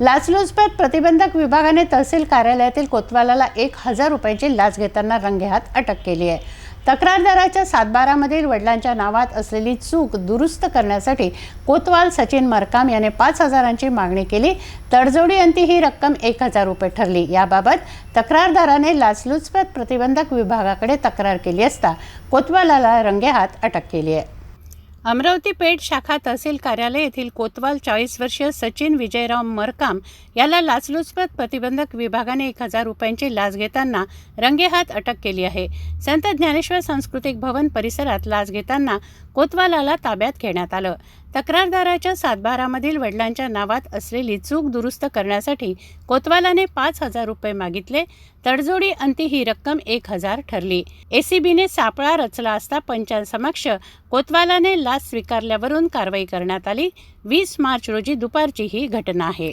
लाचलुचपत प्रतिबंधक विभागाने तहसील कार्यालयातील कोतवालाला एक हजार रुपयांची लाच घेताना रंगेहात अटक केली आहे. तक्रारदाराच्या सातबारामधील वडिलांच्या नावात असलेली चूक दुरुस्त करण्यासाठी कोतवाल सचिन मरकाम याने पाच हजारांची मागणी केली. तडजोडी अंती ही रक्कम एक हजार रुपये ठरली. याबाबत तक्रारदाराने लाचलुचपत प्रतिबंधक विभागाकडे तक्रार केली असता कोतवालाला रंगेहात अटक केली आहे. अमरावती पेठ शाखा तहसील कार्यालय येथील कोतवाल चाळीस वर्षीय सचिन विजयराव मरकाम याला लाचलुचपत प्रतिबंधक विभागाने एक हजार रुपयांची लाच घेताना रंगेहात अटक केली आहे. संत ज्ञानेश्वर सांस्कृतिक भवन परिसरात लाच घेताना कोतवालाला ताब्यात घेण्यात आलं. तक्रारदाराच्या सातबारामधील वडिलांच्या नावात असलेली चूक दुरुस्त करण्यासाठी कोतवालाने पाच हजार रुपये मागितले. तडजोडी अंती ही रक्कम एक हजार ठरली. एसीबीने सापळा रचला असता पंचांसमक्ष कोतवालाने लाच स्वीकारल्यावरून कारवाई करण्यात आली. वीस मार्च रोजी दुपारची ही घटना आहे.